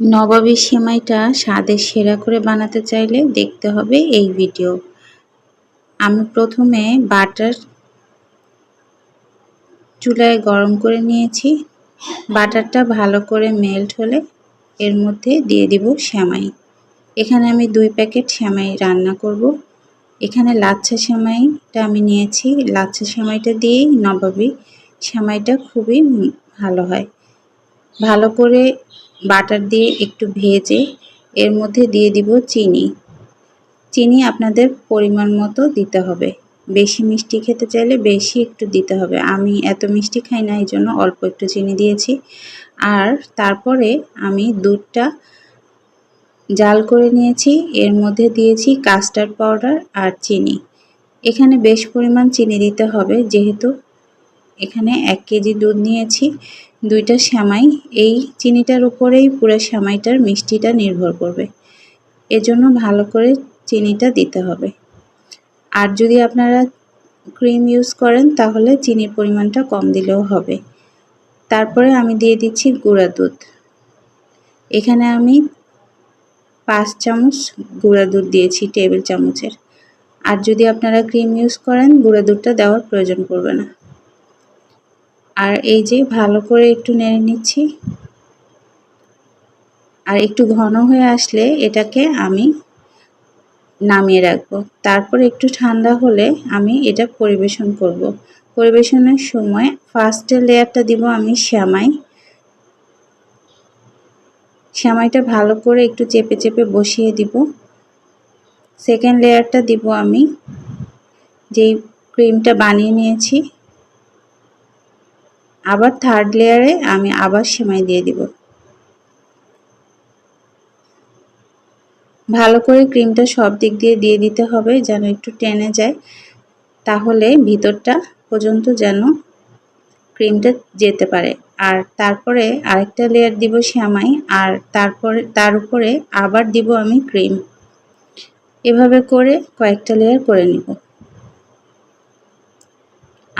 নবাবী সেমাইটা স্বাদের সেরা করে বানাতে চাইলে দেখতে হবে এই ভিডিও। আমি প্রথমে বাটার চুলায় গরম করে নিয়েছি। বাটারটা ভালো করে মেল্ট হলে এর মধ্যে দিয়ে দিব সেমাই। এখানে আমি দুই প্যাকেট সেমাই রান্না করব। এখানে লাচ্ছা সেমাইটা আমি নিয়েছি। লাচ্ছা সেমাইটা দিয়েই নবাবী সেমাইটা খুবই ভালো হয়। ভালো করে বাটার দিয়ে একটু ভেজে এর মধ্যে দিয়ে দিব চিনি। চিনি আপনাদের পরিমাণ মতো দিতে হবে। বেশি মিষ্টি খেতে চাইলে বেশি একটু দিতে হবে। আমি এত মিষ্টি খাই না এই জন্য অল্প একটু চিনি দিয়েছি। আর তারপরে আমি দুধটা জাল করে নিয়েছি। এর মধ্যে দিয়েছি কাস্টার্ড পাউডার আর চিনি। এখানে বেশ পরিমাণ চিনি দিতে হবে, যেহেতু এখানে এক কেজি দুধ নিয়েছি। দুইটা শ্যামাই, এই চিনিটার উপরেই পুরো শ্যামাইটার মিষ্টিটা নির্ভর করবে। এজন্য ভালো করে চিনিটা দিতে হবে। আর যদি আপনারা ক্রিম ইউজ করেন, তাহলে চিনির পরিমাণটা কম দিলেও হবে। তারপরে আমি দিয়ে দিচ্ছি গুঁড়া দুধ। এখানে আমি পাঁচ চামচ গুঁড়া দুধ দিয়েছি টেবিল চামচের। আর যদি আপনারা ক্রিম ইউজ করেন, গুঁড়া দুধটা দেওয়ার প্রয়োজন পড়বে না। আর এই যে ভালো করে একটু নেড়ে নিচ্ছি। আর একটু ঘন হয়ে আসলে এটাকে আমি নামিয়ে রাখব। তারপর একটু ঠান্ডা হলে আমি এটা পরিবেশন করব। পরিবেশনের সময় ফার্স্টে লেয়ারটা দিব আমি শ্যামাই। শ্যামাইটা ভালো করে একটু চেপে চেপে বসিয়ে দিব। সেকেন্ড লেয়ারটা দিব আমি। যেই ক্রিমটা বানিয়ে নিয়েছি। আবার থার্ড লেয়ারে আমি আবার সেমাই দিয়ে দিব। ভালো করে ক্রিমটা সব দিক দিয়ে দিয়ে দিতে হবে যেন একটু টেনে যায়, তাহলে ভিতরটা পর্যন্ত যেন ক্রিমটা যেতে পারে। আর তারপরে আরেকটা লেয়ার দিব শ্যামাই আর তারপরে, তার উপরে আবার দিব আমি ক্রিম এভাবে করে কয়েকটা লেয়ার করে নিব।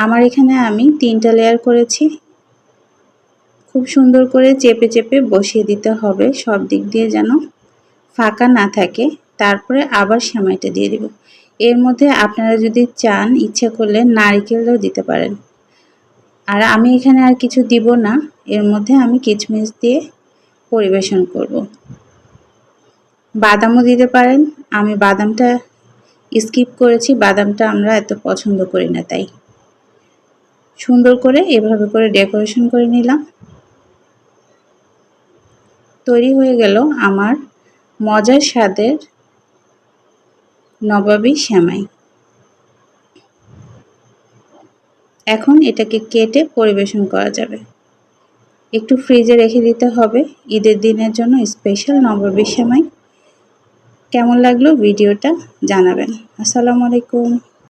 আমার এখানে আমি তিনটা লেয়ার করেছি। খুব সুন্দর করে চেপে চেপে বসিয়ে দিতে হবে সব দিক দিয়ে যেন ফাঁকা না থাকে। তারপরে আবার সেমাইটা দিয়ে দিব। এর মধ্যে আপনারা যদি চান, ইচ্ছে করলে নারিকেলও দিতে পারেন। আর আমি এখানে আর কিছু দিব না। এর মধ্যে আমি কিচমিচ দিয়ে পরিবেশন করব। বাদামও দিতে পারেন। আমি বাদামটা স্কিপ করেছি। বাদামটা আমরা এত পছন্দ করি না তাই। সুন্দর করে এভাবে করে ডেকোরেশন করে নিলাম। তৈরি হয়ে গেল আমার মজার স্বাদের নবাবী শ্যামাই এখন এটাকে কেটে পরিবেশন করা যাবে। একটু ফ্রিজে রেখে দিতে হবে। ঈদের দিনের জন্য স্পেশাল নবাবী শ্যামাই কেমন লাগল ভিডিওটা জানাবেন। আসসালামু আলাইকুম।